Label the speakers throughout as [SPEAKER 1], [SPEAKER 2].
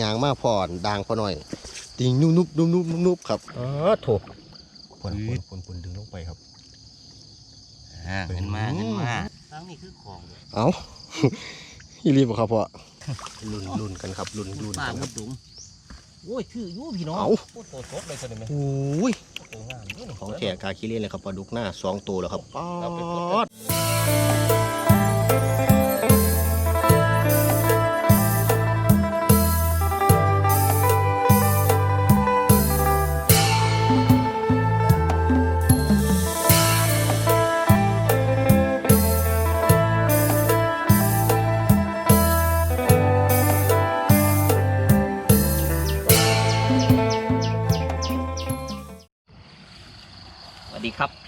[SPEAKER 1] ยางมาพอนด่างพอหน่อย ติงนุบนุบนุบนุบนุบนุบครับอ๋อโถปนปนปนปนดึงลงไปครับ
[SPEAKER 2] อ่าเงินมาเงินมาทั้งนี้คือของเลย
[SPEAKER 1] เอาอีรีบบ่ครับพ่อลุ่นลุ่นกันครับลุ่นลุ่น
[SPEAKER 2] ป้า
[SPEAKER 1] กัน
[SPEAKER 2] ห
[SPEAKER 1] ค
[SPEAKER 2] ม
[SPEAKER 1] รับ
[SPEAKER 2] ดดุงโอ้ยถืออยู่พี่น้อง
[SPEAKER 1] เอา
[SPEAKER 2] โอ้โตสดเลยตัวนี้ไหม
[SPEAKER 1] โอ้ย
[SPEAKER 2] โตงามนี่
[SPEAKER 1] ของแขกกาคิเล่นเลยครับปลาดุกหน้าสองตัวแล้วครับป๊อ
[SPEAKER 2] เราไปกด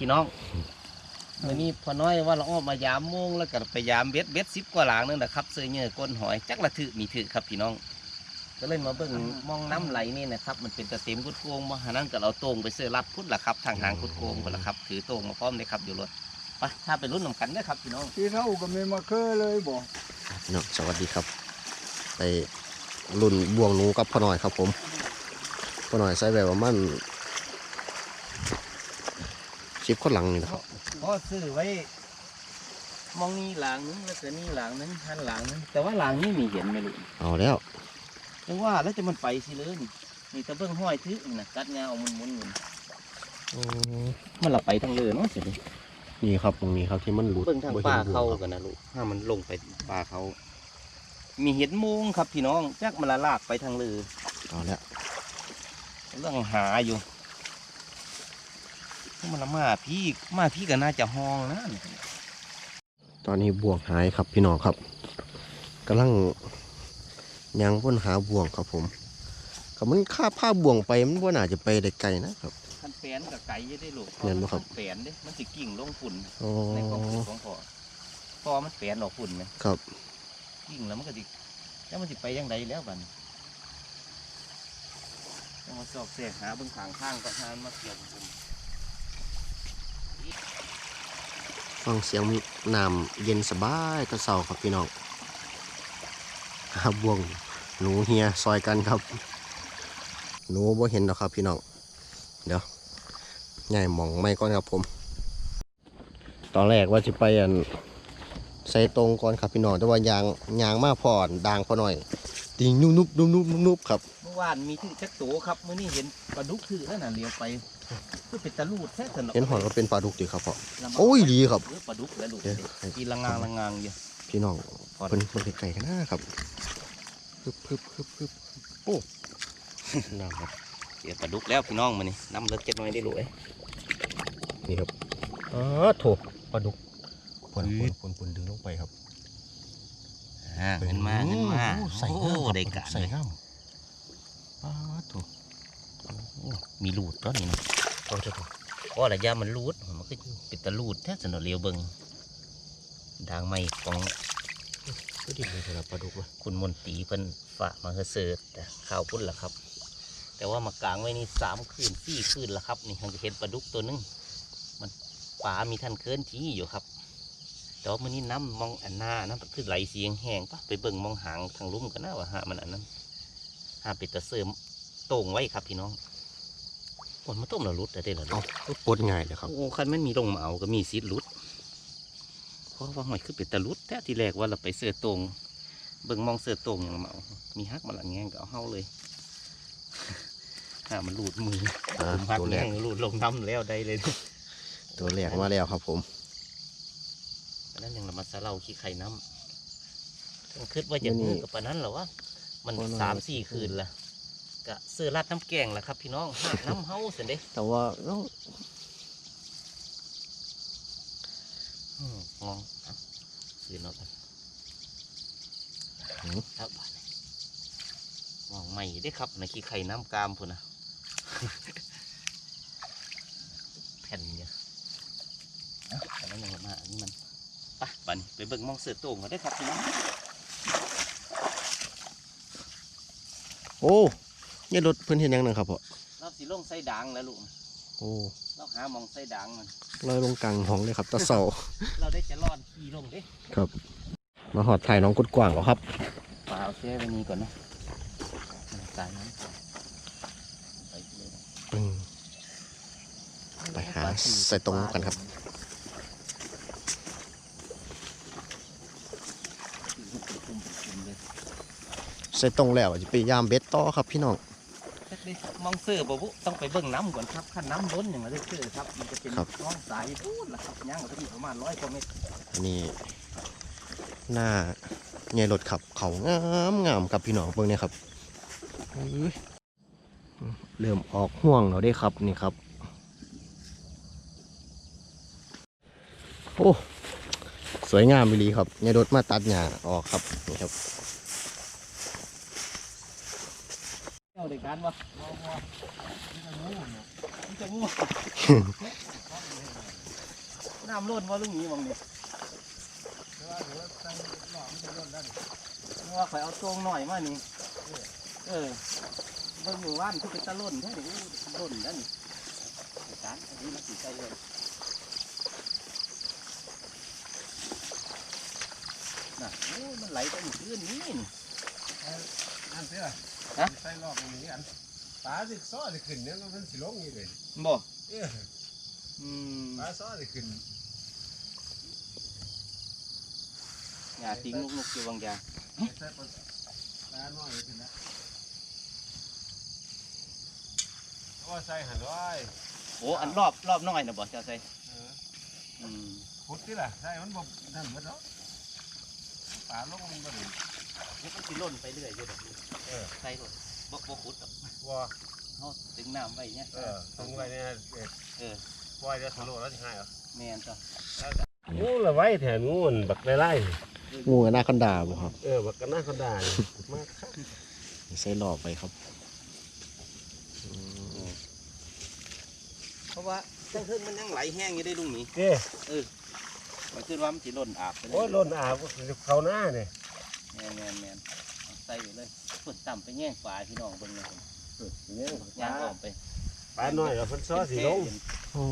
[SPEAKER 2] พี่น้องวันนี้พอน้อยว่าเราออกมายามโมงแล้วก็ไปยามเบ็ดเบ็ดสิบกว่าหลางนึงนะครับเสื้อเนื้อก้นหอยจักละถือมีถือครับพี่น้อง ก็เลยมาเบิ่งมองน้ำไหลนี่นะครับมันเป็นตะเต็มกุดโกงมาหานั่นก็เราโตรงไปเสื้อรัดพุทธละครับทางหางกุดโกงหมดละครับถือโตรงมาพร้อมเลยครับอยู่รถไปถ้าเป็นรุ่นนำกันนะครับพี่น้อง
[SPEAKER 3] ที่เท่าก็ไม่มาเคยเลยบอก
[SPEAKER 1] เนาะสวัสดีครับไปลุ่นบ่วงหนูกับพ่อหน่อยครับผมพ่อหน่อยใส่แบบว่ามัน ชิปข้างหลังนี่นะครับ
[SPEAKER 2] ก็ซื้อไว้ มองนี่หลังนึงแล้วก็นี่หลังนึงหันหลังนึงแต่ว่าหลังนี่มีเห็นไหมลูก
[SPEAKER 1] เอาแล้ว
[SPEAKER 2] จังว่าแล้วจะมันไปสิเลยนี่นี่ตะเบิ้งห้อยทึนี่นะกัดเงามันมุนมุนมันละไปทางเรือเนาะสิ
[SPEAKER 1] นี่ครับตรงนี้ครับที่มันหลุด
[SPEAKER 2] เบิ้งทาง
[SPEAKER 1] บ่ห็น
[SPEAKER 2] ป่า
[SPEAKER 1] บ่ว
[SPEAKER 2] เขา
[SPEAKER 1] ครับ
[SPEAKER 2] กันนะลูกถ้ามันลงไปป่าเขา มีเห็ดโมงครับพี่น้องจักมันละลากไปทางเรือ
[SPEAKER 1] เอาแล้ว
[SPEAKER 2] เรื่องหาอยู่ถ้า มันละมาพี่มาพี่ก็น่าจะห้องนะ
[SPEAKER 1] ตอนนี้บ่วงหายครับพี่น้องครับกำลังยังพ้นหาบ่วงครับผมก็มันค่าผ้าบ่วงไปมันว่าน่าจะไปได้ไกลนะครับ
[SPEAKER 2] คันแปนกับไก่ยังได้ลูก
[SPEAKER 1] เห็นบ่ครับ
[SPEAKER 2] แปนเด้มันสิกิ่งลงฝุ่น
[SPEAKER 1] อ๋อ
[SPEAKER 2] ในกองฝุ่นของพ่อพ่อมันแปนออกฝุ่นไหม
[SPEAKER 1] ครับ
[SPEAKER 2] กิ่งแล้วมันก็สิแล้วมันสิไปยังไงแล้วบัดนต้องมาสอบเสียหาเบื้องขางข้างก็หามาเกี่ยวกับผม
[SPEAKER 1] ฟังเสียงน้ำเย็นสบายตะเสาครับพี่น้องหาบ่วงหนูเฮียซอยกันครับ หนูบ่เห็นหรอกครับพี่น้อง เดี๋ยวใหญ่หมองไม่ก่อนครับผม ตอนแรกว่าจะไปอันใส่ตรงก่อนครับพี่น้องแต่ว่ายางยางมาพอนด่างพอหน่อยติงนุบนุบนุบนุบนุบนุบครับ
[SPEAKER 2] เมื่อวานมีถือจักโตครับเมื่อนี้เห็นปลาดุกถือแล้วน่ะเลี้ยวไปคือเป็นตะลูดแท้สน
[SPEAKER 1] เห็นหอนก็เป็นปลาดุกดีครับพ่อ
[SPEAKER 2] ลำบาก
[SPEAKER 1] โอ้ยดีครับ
[SPEAKER 2] เออปลาดุกแล้วลูก
[SPEAKER 1] เดี๋ยว
[SPEAKER 2] กีละงางละงางอยู่
[SPEAKER 1] พี่น้อง
[SPEAKER 2] พอ
[SPEAKER 1] เพิ่นเพิ่นไกลๆกันนะครับพึบพึบพึบพึบโอ้น้ำครับ
[SPEAKER 2] เสียปลาดุกแล้วพี่น้องมานี่น้ำเลิกเจ็ดน้อยได้ลูกเอ้ย
[SPEAKER 1] นี่ครับอ๋อโถปลาดุกปนปนปนปนดึงลงไปครับ
[SPEAKER 2] อ่าเงินมาเงินมา
[SPEAKER 1] โอ้ใส่
[SPEAKER 2] โอ้
[SPEAKER 1] ง่ามครับ
[SPEAKER 2] ได้กะ
[SPEAKER 1] ใส่ง่ามปลาถูก
[SPEAKER 2] โอ้ มีลูดตัวนี้นะ
[SPEAKER 1] เอาเถอะครับ
[SPEAKER 2] เพราะระยะมันลูด มันก็เป็นตะลูดแท้สนเลียวเบิงดางไม้ของ
[SPEAKER 1] ก็ดีเลยสำหรับปลาดุกว่ะ
[SPEAKER 2] คุณมนตีเพิ่นฝากมาเฮอเสิร์ตแต่ข้าวพุ่นละครับ แต่ว่ามากางไว้นี่สามคืนสี่คืนละครับ นี่มันจะเห็นปลาดุกตัวหนึง มันป่ามีท่านเคินที่อยู่ครับแต่ว่ามื่อนี้น้ำมองอันหน้าน้ำคือไหลเสียงแห้งปะไปเบิ่งมองหางทางลุ่มกันนะว่าหามันอันนั้นหาเป็ดตะเสริม โต่งไว้ครับพี่น้องผลมาต้มแล้วรุดได้เลย
[SPEAKER 1] เอาก็ปนง่ายเลยครับ
[SPEAKER 2] โอ้คันมันมีลงมาเอาก็มีซีดรุดเพราะว่าหอยคือเป็ดตะรุดแต่ทีแรกว่าเราไปเสือตรงเบิ่งมองเสือตรงมาเอามีฮักมาหลังแง่งก็เอาเฮาเลยหามันหลุดมือ
[SPEAKER 1] อ่า
[SPEAKER 2] ผมฮัก
[SPEAKER 1] ตัวแร
[SPEAKER 2] แง่
[SPEAKER 1] ก
[SPEAKER 2] งหลุดลงน้ำแล้วได้เลย
[SPEAKER 1] ตัวแรกมาแล้วครับผม
[SPEAKER 2] อันนั้นยังเรามาซาเล่าขี้ไข่น้ำทั้งคิดว่าจะมือกับปานนั้นเหรอวะมันสามสี่คืนละ กะเสื้อราดน้ำแกงแหละครับ พี่น้องหาน้ำเฮาเสร็จเด้
[SPEAKER 1] แต่ว่าเอ้
[SPEAKER 2] อืมงองอะคืนเอาไปครับมองใหม่ได้ครับในขี้ไข่น้ำกามพุ่นนะแผ่นเนี่ยอะแต่นั้นยังมาอันนี้มันไปบัดนไปเบิ่งมองเสือโต่งกันได้ครับพี่น้อง
[SPEAKER 1] โอ้ นี่ยรถเพิ่นเห็นยังหนึ่งครับพ่อ
[SPEAKER 2] เราสิลงไส้ด่างแล้วลูก
[SPEAKER 1] โอ้
[SPEAKER 2] เราหามองไส้ด่างมัน
[SPEAKER 1] ลอยลงกลางห้องเลยครับตะเสา
[SPEAKER 2] เราได้จะรอดขี่ลงเด้
[SPEAKER 1] ครับ มาหอดถ่ายน้องกุดกว่างเหรอครับ
[SPEAKER 2] ปลาเอาเสียไว้นี้ก่อนนะสายน้ำก่อนไปเลยนะ
[SPEAKER 1] อืมไปหาใส่ตรงกันครับใส่ตรงแล้วจะไปยามเบ็ดต่อครับพี่น้อง
[SPEAKER 2] เฮ็ดดิมองเสื้อบ่บุต้องไปเบิ่งน้ำก่อนครับขั้นน้ำล้นอย่างไรเสื้อครับ มันจะเป็น
[SPEAKER 1] ครับ
[SPEAKER 2] น้องสายพูดล่ะครับย่างก็จะมีประมาณร้อยกว่าเมตร
[SPEAKER 1] อันนี้หน้าใหญ่รถขับเขางามงามครับพี่น้องเบิ่งเนี่ยครับอุ้ยเริ่มออกห่วงแล้วได้ครับนี่ครับ โอ้สวยงามไปลีครับใหญ่รถมาตัดหญ้าออกครับนี่ครับ
[SPEAKER 2] เอาในการวะมันจะงูน้ำล้นว่าลุงนี้มองเนี่ยเพราะว่าข่อยเอาตรงหน่อยมานี่เออเบิ่งอยู่ว่านที่เป็นตะล้นแท้ดิล้นนั่นนี่ในการอันนี้มันสีใจเลยน่ะโอ้ยมันไหลไปหมดพื้นนี่นี่
[SPEAKER 4] อันเสีย
[SPEAKER 2] ฮะ
[SPEAKER 4] ใส่รอบตรงนี้อันปลาสิซ้อสิขึ้นเนี่ยมันสิลงนี่เลย
[SPEAKER 2] บ่
[SPEAKER 4] เออ
[SPEAKER 2] อืม
[SPEAKER 4] ปลาซ้อสิขึ้น
[SPEAKER 2] อย่าทิ้งลูกๆอยู่บางอย่าง
[SPEAKER 4] ใส่ปลาปลาน้อยขึ้นนะโอ้ใส่หันไว้
[SPEAKER 2] โอ้อันรอบรอบน้อยนะบ่เจ้าใส่
[SPEAKER 4] เออ
[SPEAKER 2] อืม
[SPEAKER 4] พุดที่ล่ะใส่มันบ่นั่นหมดแล้วปลาลงมันบ่ได้
[SPEAKER 2] นี่มันสิล่นไปเรื่อยอยู่แบบนี้
[SPEAKER 4] เออ
[SPEAKER 2] ใส่รถบ่บ่ขุดดอก
[SPEAKER 4] ว่า
[SPEAKER 2] เฮาตึงน้ำไว้เนี่ย
[SPEAKER 4] เออตรงไว้เนี่ยเออ
[SPEAKER 2] เออ
[SPEAKER 4] ปล่อยจะทะลุแล้วสิหายเหรอ
[SPEAKER 2] แม่นจ้ะ
[SPEAKER 4] งูละไว้แถนงูนบักไล่
[SPEAKER 1] งูอนาคอนดาบ่ครับ
[SPEAKER 4] เออบักกันหน้าคนด่ามาคัก
[SPEAKER 1] ใส่หลอบไปครับ
[SPEAKER 2] เพราะว่าจังขึ้นมันยังไหลแห้งอยู่ได้ลุงนี่
[SPEAKER 4] เด้
[SPEAKER 2] มันขึ้นว่ามันสิล่นอาบไปเลย
[SPEAKER 4] โอ้ยล้นอาบเขาหน้าเนี่ย
[SPEAKER 2] แม่นแม่นแม่นเอา ใส่อยู่เลยเพิ่นต่ำไปแย่งฝาพี่น้องเบิ่งเนี่ย
[SPEAKER 4] เนี่ย
[SPEAKER 2] ย่างออกไป
[SPEAKER 4] ปลาหน่อยแล้วคนซ้อสิลง
[SPEAKER 1] โอ้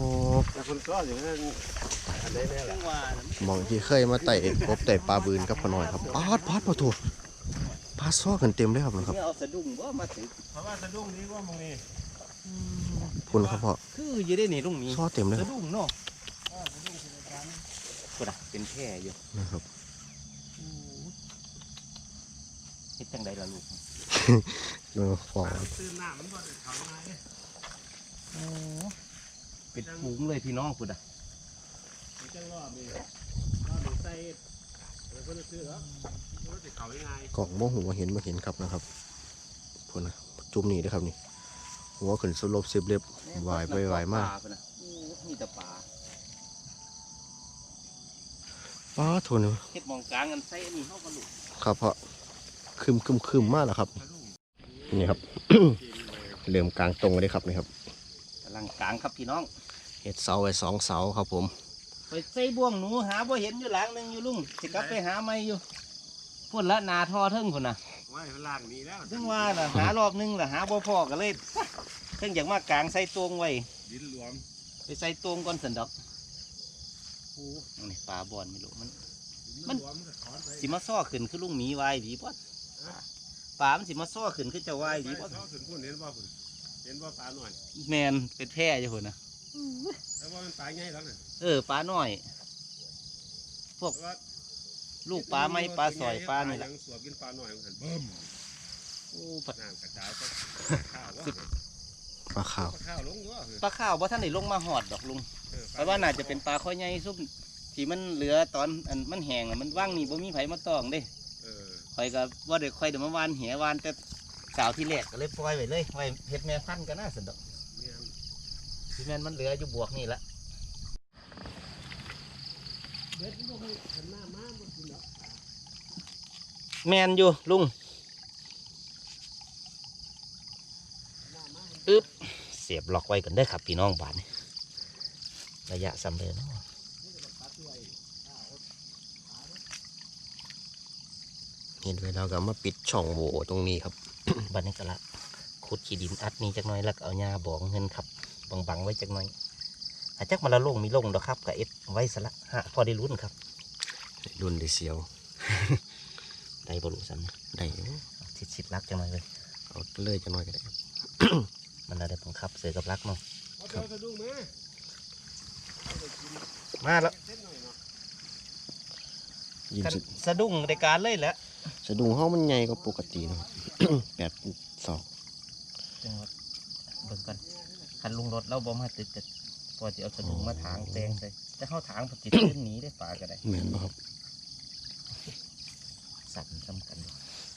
[SPEAKER 4] แต่คนซ้อสิมันอันไหนแน่
[SPEAKER 2] จั
[SPEAKER 4] ล่ะ
[SPEAKER 2] งว่าน่ะ
[SPEAKER 1] มองที่เคยมาไต่กบไต่ปลาบืนกับพ่อน้อยครับปาดปาดปะโถปลาซ้อกันเต็มเลยครับนะครับ
[SPEAKER 2] เนี่ยเอาสะดุ้งบ่มาถึง
[SPEAKER 4] เพราะว่าสะดุ้งดีกว่ามึงนี่
[SPEAKER 1] พุ่นครับพ่อ
[SPEAKER 2] คืออยู่ได้นี่ลุงนี่
[SPEAKER 1] ซ้อเต็มเลยค
[SPEAKER 2] สะ
[SPEAKER 1] รับ
[SPEAKER 2] ดุ้งเนาะพุ่นน่ะเป็นแพร่อยู่
[SPEAKER 1] นะครับ
[SPEAKER 2] เฮ็ด จังไดล่ะลูก
[SPEAKER 1] ดูฟอง
[SPEAKER 4] ซื้อน้ำมันบ่ได้เขาง่าย
[SPEAKER 2] โอ้เป็นฝูงเลยพี่น้องคุณอะ
[SPEAKER 4] มีจังรอบนี่รอบนี่ใส่แล้วก็ซื้อแล้วมันจะเขาง่าย
[SPEAKER 1] กล่องโมหัวเห็นมาเห็นครับนะครับพุ่นนะจุ่มนี่เด้อครับนี่หัวขึ้นสลบสิบเล็บวายไปวายมาก
[SPEAKER 2] ปลพุ่นน่ะโอ้มีแต่ปลา
[SPEAKER 1] ป้าโทน
[SPEAKER 2] เฮ็ดหมองกลางกันใส่อันนี้เข้ากันลูก
[SPEAKER 1] ครับเพราะ คืมคืมคืมมากแล้วครับ นี่ครับ เริ่มกลางตรงเลยครับนี่ครับ
[SPEAKER 2] กำลังกลางครับพี่น้อง
[SPEAKER 1] เห็ดเสาไว้สองเสาครับผม
[SPEAKER 2] ไปใส่บ่วงหนูหาบ่เห็นอยู่หลังหนึงอยู่ลุงสิกลับไปหาไม่อยู่พุ่นละนาทอเทิงพุ่นน่ะ
[SPEAKER 4] ไว้ล่างนี้แล้ว
[SPEAKER 2] ซึ่งว่าน่ะหารอบหนึงล่ะหาบ่พอก็เลยเพิ่งอยากมากลางใส่ตวงไว้
[SPEAKER 4] ดินหลวม
[SPEAKER 2] ไปใส่ตวงก่อนสันดอกโอ้นี่ปลาบอนไม่รู้มัน มัน
[SPEAKER 4] หลวมก็ถอนไป
[SPEAKER 2] สิมาซ้อขึ้นคือลุงหมีวายดีป่ะ ปลามันสิมาซ้อขึ้นคือเจะวายดีป่ะ
[SPEAKER 4] ซ้อขึ้นพุ่นเห็นบ่พุ่นเห็นบ่ปลาหน่อย
[SPEAKER 2] แมนเป็นแพร่อยู่คนนะ
[SPEAKER 4] แต่ว่ามันปลาใหญ่แล้วน่ะ
[SPEAKER 2] เออปลาน้อย
[SPEAKER 4] แต่ว่า
[SPEAKER 2] ลูกปลาไม่ปลาสอยปลานี่แหละ
[SPEAKER 4] ยังสวบกินปลาหน่อยมันเบิ่ม
[SPEAKER 2] โอ้ปลา
[SPEAKER 4] น้ำกระจายไปข้าวว่า
[SPEAKER 1] ปลาขาว
[SPEAKER 4] ข้าวลงด้วย
[SPEAKER 2] ปลาข้าวว่าท่านได้ลงมาหอดดอกลุง
[SPEAKER 4] เออ
[SPEAKER 2] เพราะว่าน่าจะเป็นปลาข้อยใหญ่ซุ่มที่มันเหลือตอนอันมันแห้งอะมันว่างนี่บ่มีไผมาตองเด้
[SPEAKER 4] เออ
[SPEAKER 2] ข่อยก็ว่าเด็กข่อยเดี๋ยวมาวานเหียวานแต่สาวที่แรกก็เลยปล่อยไว้เลยไว้เฮ็ดแม่พันธุ์ก็น่าสนดอก
[SPEAKER 4] เนี่ย
[SPEAKER 2] ที่แม่นมันเหลืออยู่บวกนี่ละ
[SPEAKER 4] เบ็ดมันบ่มีขันหน้ามาบ่กินหรอก
[SPEAKER 2] แมนอยู่ลุงอึ๊บเสียบล็อกไว้กันได้ครับพี่น้องบ้านระยะสำเร็จเนาะ
[SPEAKER 1] เห็นไว้แล้วก็มาปิดช่องโหว่ตรงนี้ครับ
[SPEAKER 2] บันนี้ก็ละขุดขี้ดินอัดนี่จักหน่อยแล้วก็เอาหญ้าบองเงินครับบังบังๆไว้จักหน่อย อาจจักมาละลงมีลงดอกครับกับเอ็ดไว้สละฮะพอได้ลุ้นครับ
[SPEAKER 1] รุ่นได้เสียว
[SPEAKER 2] ได้บรุสันนะ
[SPEAKER 1] ได้อยู่
[SPEAKER 2] ชิดชิดๆรักจังหน่อยเลย
[SPEAKER 1] เอาเลยจะน้อยก็ได้ครับ
[SPEAKER 2] มันเราได้บังคับเสือกับรักเนาะ
[SPEAKER 4] เอาเดี๋ยวสะดุ้งมา
[SPEAKER 2] มาแล้ว
[SPEAKER 4] เส้นหน่อยเนาะ
[SPEAKER 1] ยิง
[SPEAKER 2] กัน
[SPEAKER 1] สะ
[SPEAKER 2] สะดุ้งในการเลยแหละ
[SPEAKER 1] สะดุ้งเฮามันใหญ่กว่าปกติเนาะแปดสอง
[SPEAKER 2] จังหวะเบิ่งกันคันลุงรถเราบ่มาตึกแต่พอจะเอาสะดุ้งมาถางแตงใส่แต่เข้าถางพอจิตขึ้นหนีได้ปลาก็ได้
[SPEAKER 1] แม่นบ่ครับ
[SPEAKER 2] สั่นสำคัญ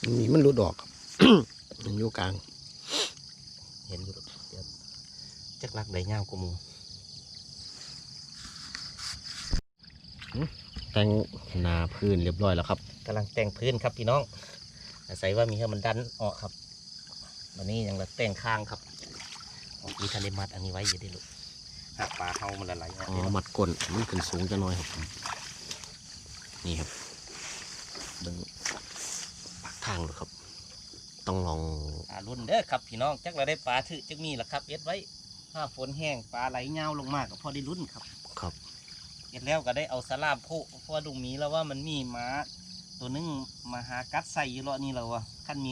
[SPEAKER 1] มันมีมันรุดออกครับ มันอยู่กลาง
[SPEAKER 2] เห็นอยู่ดอกเดี๋ยวจักรักได้ยาวกว่าหมู
[SPEAKER 1] แต่งหนาพื้นเรียบร้อยแล้วครับ
[SPEAKER 2] กำลังแต่งพื้นครับพี่น้อง อาศัยว่ามีให้มันดันออกครับวันนี้ยังละแต่งข้างครับอ๋อมีทันได้มัดอันนี้ไว้อยู่ได้ลูกหักปลาเฮามันละลาย
[SPEAKER 1] อ๋อมัดก้นมันขึ้นสูงจะน้อยครับ นี่ครับเบิ่งปากทางเลยครับ ต้องลอง
[SPEAKER 2] ปลารุ่นเด้อครับพี่น้องจักเราได้ปลาถือจักมีละครับ เอ็ดไว้ถ้าฝนแห้งปลาไหลเงาวลงมากก็พอได้รุ่นครับ
[SPEAKER 1] ครับ
[SPEAKER 2] เอ็ดแล้วก็ได้เอาสลามโพะเพราะว่าลุงมีแล้วว่ามันมีหมา ตัวนึงมาหากัดใส่อยู่เลาะนี่เราอะขั้นมี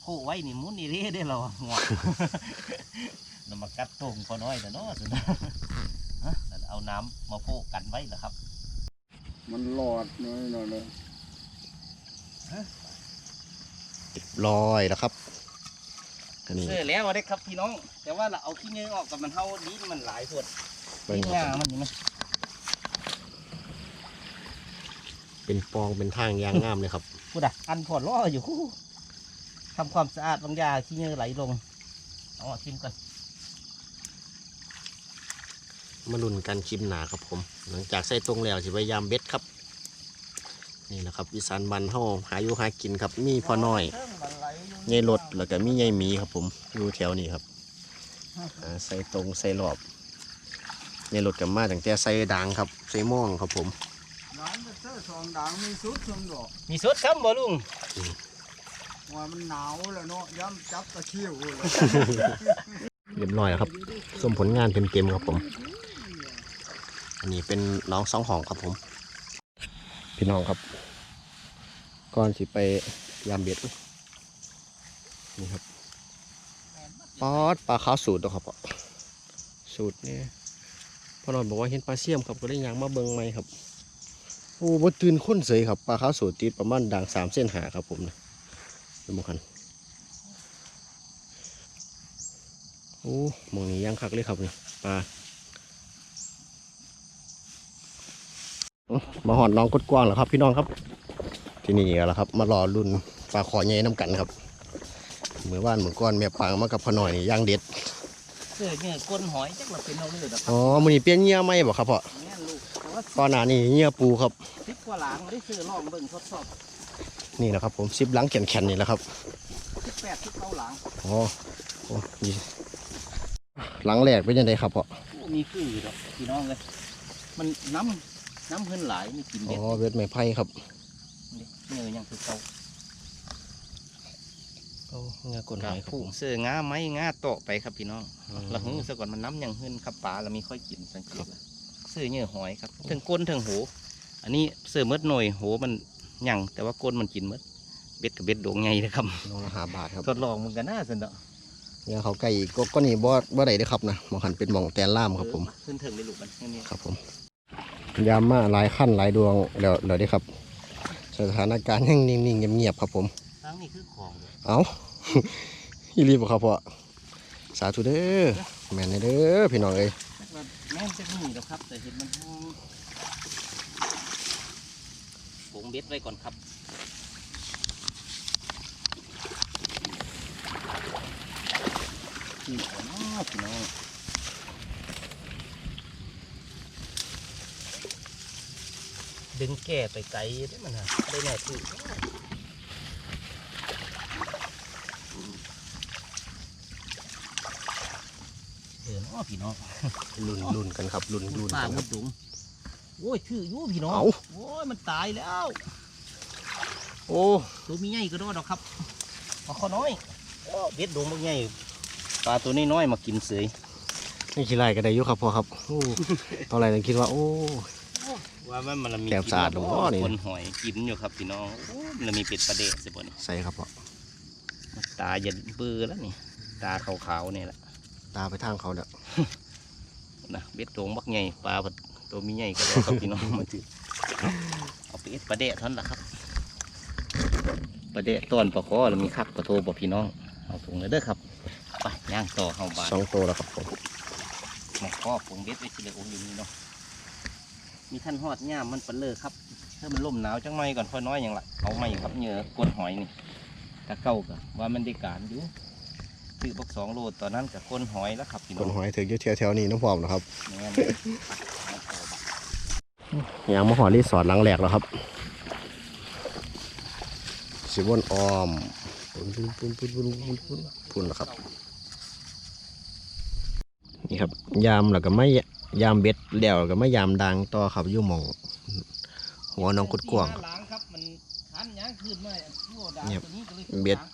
[SPEAKER 2] โพะไว้นี่มุนอีเร่ได้เราอะหัวเรามากัดโต่งพอน้อยแต่เนาะสุดนะฮะแล้วเอาน้ำมาโพะกันไว้เหรอครับ
[SPEAKER 3] มันหลอดน้อยหน่อยเลย
[SPEAKER 1] เรียบร้อยแล้วครับอันนี้
[SPEAKER 2] เออแล้วได้ครับพี่น้อง แต่ว่าเราเอาขี้เนื้อออกกับมันเท่าดินมันหลายส่วน
[SPEAKER 1] เบิ่ง
[SPEAKER 2] ขี้
[SPEAKER 1] ค
[SPEAKER 2] งา
[SPEAKER 1] รับ
[SPEAKER 2] มันอยู่ไหม
[SPEAKER 1] เป็นปองเป็นทางยางงามเลยครับ
[SPEAKER 2] พูดอะอันผอดล่ออยู่ทำความสะอาดบางอยางขี้เนื้อไหลลงเอาชิมก่อน
[SPEAKER 1] มาลุ้นกันคลิมหนาครับผม หลังจากใส่ตรงแล้วสิพยายามเบ็ดครับ นี่แหละครับวิสานบันเฮาหาอยู่หากินครับ มีพอน้อยใหญ่รถแล้วก็มีใหญ่หมีครับผมอยู่แถวนี้ครับอ่าใส่ตรงใส่รอบใหญ่รถกับมาตั้งแต่ใส่ด่างครับ ใส่ม่วงครับผม
[SPEAKER 3] ร้านเตอร์ สองด่างมีสุดสมดอก
[SPEAKER 2] มีสดครับบ่ลุง
[SPEAKER 3] ว่ามันหนาวแล้วเนาะย้ำจับตะคริวเลย
[SPEAKER 1] เรียบร้อยแล้วครับสมผลงานเต็มๆครับผม อันนี้เป็นน้องสองห้องครับผม พี่น้องครับ ก่อนสิไปยามเบ็ดนี่ครับปอดปลาขาวสูตรเนาะครับพ่อสูตรนี่พ่อหน่อยบอกว่าเห็นปลาเสี่ยมครับก็ได้ยางมาเบิงไหมครับ โอ้บ่ตื่นค้นเสยครับปลาขาวสูตรติดประมาณด่างสามเส้นหาครับผมนะดูมกันโอ้หมองนี้ย่างคักเลยครับนี่ปลาอื้อมาหอดน้องกดกว้างแล้วครับ พี่น้องครับ ที่นี่แหละครับ มารอรุ่นปลาขอใหญ่น้ำกันครับเมื่อวานเมื่อก่อนแม่ปางมากับพ่อหน่อยนี่ย่างเด็ด
[SPEAKER 2] เสื้อเนี่ยก้นหอยจักเราเป็นเอาเลยเหรอครับ
[SPEAKER 1] อ๋อมันนี่เปลี่ยนเหยื่อไหมบอกครับพ่อ
[SPEAKER 2] แม่นลู กแต่ว่า
[SPEAKER 1] ก่อนหน้านี้เหยื่อปูครับ
[SPEAKER 2] สิบกว่าหลังได้ซื้อลองเบิ่งทดสอบ
[SPEAKER 1] นี่นะครับ ผมซิปหลังแข็งๆนี่แหละครับ
[SPEAKER 2] สิบแปดสิบเก้าหลัง
[SPEAKER 1] อ๋อโอ้นี่หลังแรกเป็นยังไงครับพ่อ
[SPEAKER 2] โอ้มีคือดอกพี่น้องเลยมันน้ำน้ำเพิ่นหลายมีกิน
[SPEAKER 1] อ๋
[SPEAKER 2] เด็ด
[SPEAKER 1] อเวทไม้ไผ่ครับ
[SPEAKER 2] นี่เนื้อยังคือเก่า
[SPEAKER 1] โอ้เงากล
[SPEAKER 2] ค
[SPEAKER 1] ห
[SPEAKER 2] รั
[SPEAKER 1] อบยครับ
[SPEAKER 2] ผู้
[SPEAKER 1] ผม
[SPEAKER 2] เสื้องาไม้งาโตะไปครับพี่น้องละหึงซะก่อนมันน้ำยังหึ้นครับปลาเรามีค่อยกินสังเกต เสื้อเนื้อหอยครับถึงก้นถึงหูอันนี้เสื้อมดหน่อยหูมันหยังแต่ว่าก้นมันกินมดเบ็ดกับเบ็ดดวงใหญ่นะครับ
[SPEAKER 1] น้องละหาบาทครับ
[SPEAKER 2] ทดลองมันกันน่าสนุก
[SPEAKER 1] เนี่ยเขาไก่อีกก็ก็นี่บ่บ่ได้เด้อครับนะหมองหันเป็นหมองแตนล่ามครับผม
[SPEAKER 2] ขึ้นถึงในลูกมันนี่
[SPEAKER 1] ครับผมยามมาหลายขั้นหลายดวงเดี๋ยวเดี๋ยวได้ครับ สถานการณ์ยังนิ่งๆเงียบๆครับผม
[SPEAKER 2] ทั้งนี้คือของเลย
[SPEAKER 1] เอาอีรีบบ่ครับพ่อสาธุเด้อแม่นเด้อพี่น้องเอ้ย
[SPEAKER 2] แม่นจะมีแล้วครับ แต่เห็นมันห้องวงเบ็ดไว้ก่อนครับนี่ก่อนเนาพี่น้องดึงแก่ไปไกลได้มันฮะได้แน่ถือเออเนาะ พี่น้อง
[SPEAKER 1] ลุ้นลุ้นกันครับลุ้นลุ้น
[SPEAKER 2] ป่า
[SPEAKER 1] กัน
[SPEAKER 2] ห
[SPEAKER 1] ค
[SPEAKER 2] ม
[SPEAKER 1] รับ
[SPEAKER 2] ดดุงโอ้ยถืออยู่พี่น้อง
[SPEAKER 1] เอ้า
[SPEAKER 2] โอ้ยมันตายแล้ว
[SPEAKER 1] โอ้
[SPEAKER 2] ตัวมีใหญ่ก็รอดหรอกครับปลาข้อน้อยโอ้เบ็ดดงมันใหญ่ปลาตัวนี้น้อยมากินเสย
[SPEAKER 1] นี่ขี้ไรก็ได้อยู่ครับพ่อครับโอ้ตอนแรกยังคิดว่า โอ้
[SPEAKER 2] ว่ามันมันมี
[SPEAKER 1] แก้วสะอาดหลวงพ่อนี่
[SPEAKER 2] คนหอยกินอยู่ครับพี่น้องโอ้มันมีเป็ดปลาเดะสิบ่นี่
[SPEAKER 1] ใส่ครับพ่อ
[SPEAKER 2] มันตาอย่าเบื่อแล้วนี่ตาขาวๆเนี่ยแหละ
[SPEAKER 1] ตาไปทางเขาเด้อ
[SPEAKER 2] นะเบ็ดโตงบักใหญ่ปลาตัวมีใหญ่ก็ได้ครับพี่น้องมาถือเอาไปเอ็ดปลาเดะเท่านั้นแหละครับปลาเดะต้อนปลาคอแล้วมีคักปลาโทบ่พี่น้องเอาถุงเลยเด้อครับไปย่างต่อเฮาบาน
[SPEAKER 1] สองตัวแล้วครับผม
[SPEAKER 2] หมกข้อผงเบ็ดไว้ทีละองค์อยู่นี่เนาะมีท่านหอดย่ามมันเปนเลอครับถ้ามันล่มหนาวจังหน่อยก่อนค่อยน้อยอย่างละเอาไม่ครับเหงื่อกวนหอยนี่ตะเก้าก็ว่ามันได้การอยู่ ซื้อบักสองโลตอนนั้นกับก้นหอยแล้วครับพี่
[SPEAKER 1] ค
[SPEAKER 2] น้อนง
[SPEAKER 1] หอยถึงอยู่แถวๆนี้น้องพร้อมนะครับ
[SPEAKER 2] แม่นมาต่อบัก
[SPEAKER 1] ยางมาหอรีสอร์ทหลังแหลกแล้วครับสิวนออมปุ่นปุ่นปุ่นปุ่นปุ่นปุ่นปุ่นปุ่นแล้วครับ นี่ครับ ยามแล้วก็ไม่ยามเบ็ดแล้วแล้วก็ไม่ยามดังต่อครับอยู่หมอง หัวน้องกุดกวาง
[SPEAKER 2] ล้างครับมันทันย่างคืนมาชั่วดาว
[SPEAKER 1] เนี่ย
[SPEAKER 2] ตัวนี้ก็เลย
[SPEAKER 1] เบ็ด
[SPEAKER 2] ล้างไปก่อนค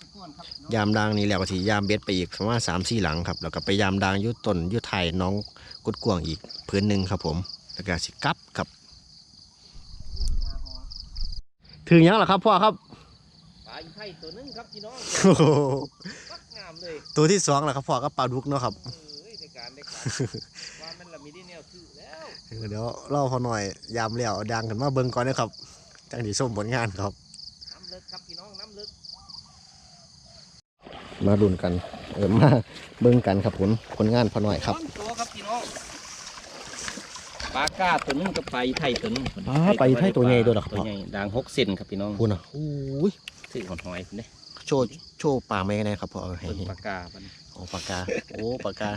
[SPEAKER 2] รับ
[SPEAKER 1] ยามดังนี่แล้วก็สิยามเบ็ดไปอีกประมาณสามสี่หลังครับแล้วก็ไปยามดังอยุต้นอยุไทยน้องกุดกวางอีกพื้นหนึ่งครับผมแล้วก็สิกลับครับ ถึงยังล่ะครับพ่อครับ
[SPEAKER 2] ปลาอีไข่ตัวนึงครับพี่น้อง
[SPEAKER 1] โอ้โห
[SPEAKER 2] ปักงามเลย
[SPEAKER 1] ตัวที่สองแล้วครับพ่อก็ปลาดุกเนาะครับ
[SPEAKER 2] เอ้ยในการได้การว่ามันละมีได้แนวคือแล้ว
[SPEAKER 1] เดี๋ยวเล่าพอหน่อยยามแล้วเอาดังกันมาเบิ่งก่อนนะครับจังดีส้มผลงานครับ
[SPEAKER 2] น้ำลึกครับพี่น้องน้ำลึก
[SPEAKER 1] มาดุนกัน เออมาเบิ่งกันครับผลผลงานพอหน่อยครับ
[SPEAKER 2] สองตัวครับพี่น้องปลาก้าตัวนึงกับปลาอีไทยตัวนึง
[SPEAKER 1] อ๋อปลาอีไทยตัวใหญ่ตัวเหรอครับ
[SPEAKER 2] ตัวใหญ่ด่างหกเซนครับพี่น้อง
[SPEAKER 1] พูดนะอุ้ย
[SPEAKER 2] ถือหอนหอยเนี่ย
[SPEAKER 1] โชว์โชว์ปลาไม่ได้ครับพ่อเอาให้
[SPEAKER 2] เป็น
[SPEAKER 1] เห็น
[SPEAKER 2] ปลากาบัดน
[SPEAKER 1] โอ้ปากกาโอ้ปากกา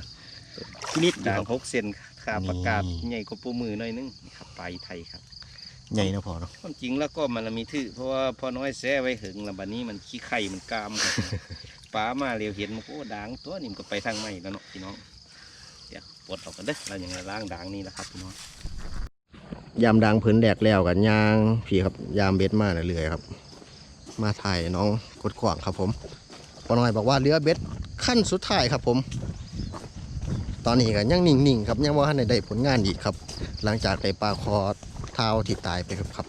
[SPEAKER 1] พินิดอยู่
[SPEAKER 2] ด่าง
[SPEAKER 1] ครับ
[SPEAKER 2] หกเซนขาปลากา
[SPEAKER 1] นี่
[SPEAKER 2] ใหญ่กว่าปูมือหน่อยนึงนี่ครับปลาอีไทยครับ
[SPEAKER 1] ใหญ่นะพ่อเนาะ
[SPEAKER 2] ความจริงแล้วก็มันละมีถือเพราะว่าพอน้อยแซ่ไว้หึงแล้วบัดนี้มันขี้ไข่มันกามครับ ปลามาเรียวเห็นมันก็ด่างตัวนี่มันก็ไปทางไม่แล้วเนาะพี่น้องเดี๋ยวปลดออกกันเด้อเราอย่างไรล้างด่างนี่แหละครับพี่น้อง
[SPEAKER 1] ยามดังผืนแดกแล้วกันยางพี่ครับยามเบ็ดมาเรื่อยๆครับ มาถ่ายน้องกดขวางครับผมพอนอยบอกว่าเรือเบ็ดขั้นสุดท้ายครับผม ตอนนี้ก็ยังนิ่งๆครับยังว่าทันได้ได้ผลงานอีกครับ หลังจากได้ปลาคอเท้าที่ตายไปครับครับ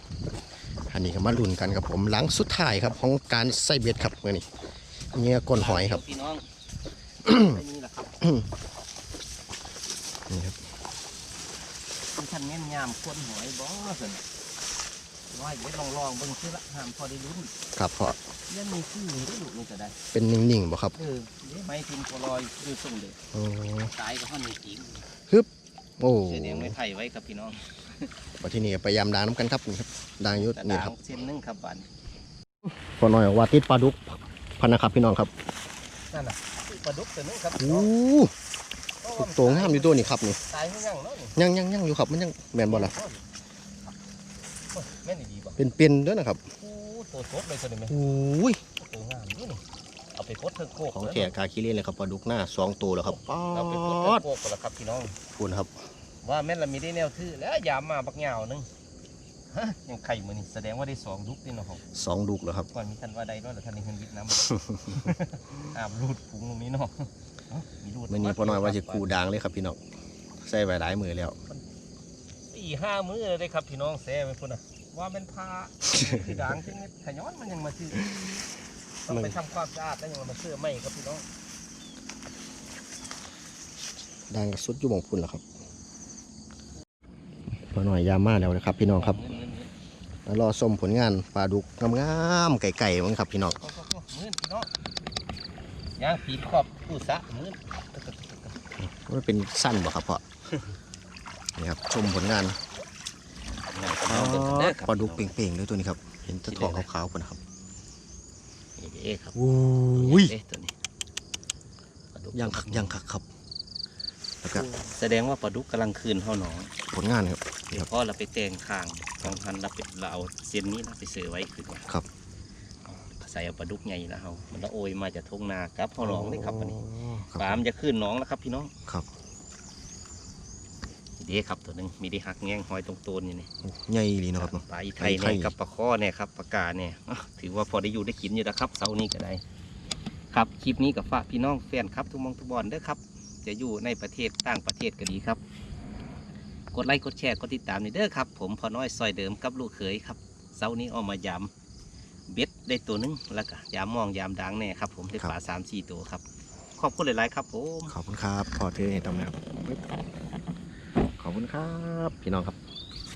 [SPEAKER 1] อันนี้ก็มาลุ้นกันครับผมหลังสุดท้ายครับของการใส่เบ็ดครับเมื่อนี้ เงี้ยก้นหอยครับ
[SPEAKER 2] พี่น้องไม่นี่แหละครับ
[SPEAKER 1] นี่ครับ
[SPEAKER 2] ท่านเน้นยามคนหอยบ่สิว่าเดี๋ยวลองลองๆเบิ่งซิละห้ามพอได้ลุ้น
[SPEAKER 1] ครับพ่อ
[SPEAKER 2] เรื่องมีชื่อได้ลูกนี่ก็ได้
[SPEAKER 1] เป็นนิ่งๆบ่ครับ
[SPEAKER 2] เออเดี๋ยวไม่พิมพ์พอลอยดูส่งเด็ก
[SPEAKER 1] โอ้
[SPEAKER 2] ตายก็ท่านมีจริง
[SPEAKER 1] โอ้
[SPEAKER 2] เสียแดงไม่ไผ่ไว้ครับพี่น้อง
[SPEAKER 1] ปัที่นี่ก็ไปยามดังน้ำกันครับนี่ครับดังอยุทธ
[SPEAKER 2] แต่
[SPEAKER 1] นี่
[SPEAKER 2] ด่าง
[SPEAKER 1] ครับ
[SPEAKER 2] เส้นหนึงครับบัน
[SPEAKER 1] พอหน่อยบอกว่าติดปลาดุก พันนะครับพี่น้องครับ
[SPEAKER 2] นั่นน่ะปลาดุกตัวนึงครับพี่
[SPEAKER 1] โอ้
[SPEAKER 2] น้อง
[SPEAKER 1] ถูกตัวงามอยู่ตัวนี่ครับนี่
[SPEAKER 2] ตายไม่ยังเนาะนี่
[SPEAKER 1] ยังยังยังอยู่ครับมันยังแมนบอล่ะ
[SPEAKER 2] โอ้ยแม่นดีบ่
[SPEAKER 1] เป็นเป็นๆด้วยนะครับ
[SPEAKER 2] โอ้ตัวสดเลยตัวนี้ไหม
[SPEAKER 1] โอ้ย
[SPEAKER 2] ตัวงามนี่นี่เอาไปพดเทิงโคก
[SPEAKER 1] ของ
[SPEAKER 2] เลย
[SPEAKER 1] แขกกาคิเล่นเลยครับปลาดุกหน้าสองตัวแล้วครับป๊อ
[SPEAKER 2] เราไปพดเทิง
[SPEAKER 1] ด
[SPEAKER 2] โคกกันแล้วครับพี่น้อง
[SPEAKER 1] พูนครับ
[SPEAKER 2] ว่าแม่นละมีได้แนวทื่อแล้วยามมาบักเหงาหนึงฮะ ยังไข่มือนี่แสดงว่าได้สองดุกนี่เนาะครับ
[SPEAKER 1] สองดุกแล้วครับ
[SPEAKER 2] ก่อนมีท่านว่าใดเนาะแล้วท่านในเงินวิทน้ำอาบรูดผุงตรงนี้เนาะเอ้ามีรูด
[SPEAKER 1] มื่อนี้พอหน่อยว่าจะกูดังเลยครับพี่น้องใส่ไว้หลายมือแล้ว
[SPEAKER 2] สี่ห้ามื้อเลยได้ครับพี่น้องแซ่ไปพุ่นน่ะว่าเป็นพาที่ด่างที่นี่ขย้อนมันยังมาซื้อต้องไปทำความสะอาดแล้วยังมาซื้อไม่ครับพี่น้อง
[SPEAKER 1] ดังกระสุดอยู่หมองพุ่นแล้วครับพอหน่อยยามมาแล้วนะครับ พี่น้องครับ รอชมผลงานปลาดุกงามๆไก่ๆมั้งครับพี่น้อง
[SPEAKER 2] เอาเอาเอามื้อพี่น้องย่างผีขอบผู้สะมื้อ
[SPEAKER 1] มันเป็นสั้นบ่ครับพ่อนี่ครับชมผลงาน
[SPEAKER 2] ย่างพี่น้องเบิ่งกันเด้อครับ
[SPEAKER 1] ปลาดุกเป่งๆด้วยตัวนี้ครับ เห็นแตะทองขาวๆปุ่นนะครับ
[SPEAKER 2] นี่เด้ครับ
[SPEAKER 1] โอ้
[SPEAKER 2] ตั
[SPEAKER 1] ย
[SPEAKER 2] เด้ตัวนี้ปลาดุก
[SPEAKER 1] ยังคักยังคักครับ แล้วก็
[SPEAKER 2] แสดงว่าปลาดุกกำลังคืนเท่าหนอง
[SPEAKER 1] ผลงานครับ
[SPEAKER 2] เดี๋ยวพ่อเราไปแต่งข้างสองพันเราไปเราเอาเส้นนี้เราไปเสือไว้คือว่า
[SPEAKER 1] ครับ
[SPEAKER 2] ใส่เอาปลาดุกใหญ่แล้วเฮามันละโอยมาจากทุ่งนาครับพ่อหนองนี่ครับวันนี้
[SPEAKER 1] ครับ
[SPEAKER 2] ปลามันจะขึ้นหน้องแล้วครับพี่น้อง
[SPEAKER 1] ครับ
[SPEAKER 2] เด้ครับตัวหนึงมีได้หักแง่งหอยตรงโตนอยู่นี่
[SPEAKER 1] โอ้ใหญ่ดีเนาะครับเนาะ
[SPEAKER 2] ปลาอีไทย
[SPEAKER 1] ปลาอีไท
[SPEAKER 2] เนี่ย
[SPEAKER 1] ย
[SPEAKER 2] กับปลาข้อเนี่ยครับปลากาเนี่ยอะถือว่าพอได้อยู่ได้กินอยู่นะครับเสาร์นี้ก็ได้ ครับคลิปนี้กับฝากพี่น้องแฟนครับทุกหมองทุกบอลเด้อครับ จะอยู่ในประเทศต่างประเทศก็ดีครับ กดไลค์กดแชร์กดติดตามนี่เด้อครับ ผมพอน้อยซอยเดิมกับลูกเขยครับเสาร์นี้เออกมายำเบ็ดได้ตัวหนึงแล้วก็ยามมองยามดังแน่ครับ ผมได้ปลาสามสี่ตัวครับ ขอบคุณหลายๆครับผม
[SPEAKER 1] ขอบคุณครับพอถือให้ตรงนะครับขอบคุณครับ พี่น้องครับ